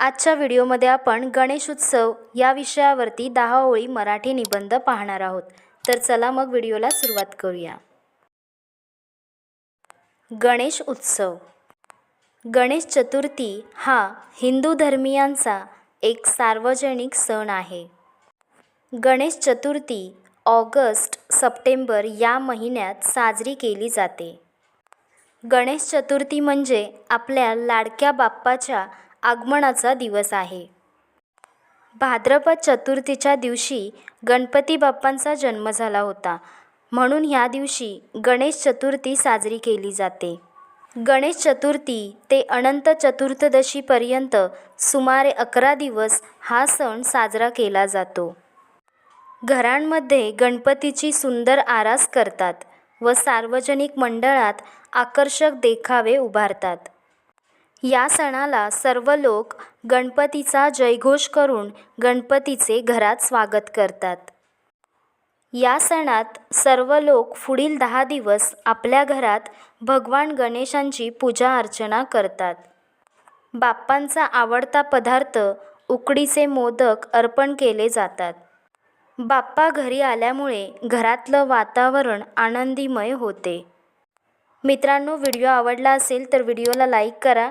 आजच्या व्हिडिओमध्ये आपण गणेश उत्सव या विषयावरती दहा ओळी मराठी निबंध पाहणार आहोत. तर चला मग व्हिडिओला सुरुवात करूया. गणेश उत्सव. गणेश चतुर्थी हा हिंदू धर्मियांचा एक सार्वजनिक सण आहे. गणेश चतुर्थी ऑगस्ट सप्टेंबर या महिन्यात साजरी केली जाते. गणेश चतुर्थी म्हणजे आपल्या लाडक्या बाप्पाच्या आगमनाचा दिवस आहे. भाद्रपद चतुर्थीच्या दिवशी गणपती बाप्पांचा जन्म झाला होता. म्हणून ह्या दिवशी गणेश चतुर्थी साजरी केली जाते. गणेश चतुर्थी ते अनंत चतुर्थदशीपर्यंत सुमारे अकरा दिवस हा सण साजरा केला जातो. घरांमध्ये गणपतीची सुंदर आरास करतात व सार्वजनिक मंडळात आकर्षक देखावे उभारतात. या सणाला सर्व लोक गणपतीचा जयघोष करून गणपतीचे घरात स्वागत करतात. या सणात सर्व लोक पुढील दहा दिवस आपल्या घरात भगवान गणेशांची पूजा अर्चना करतात. बाप्पांचा आवडता पदार्थ उकडीचे मोदक अर्पण केले जातात. बाप्पा घरी आल्यामुळे घरातलं वातावरण आनंदीमय होते. मित्रांनो व्हिडिओ आवडला असेल तर व्हिडिओला लाईक करा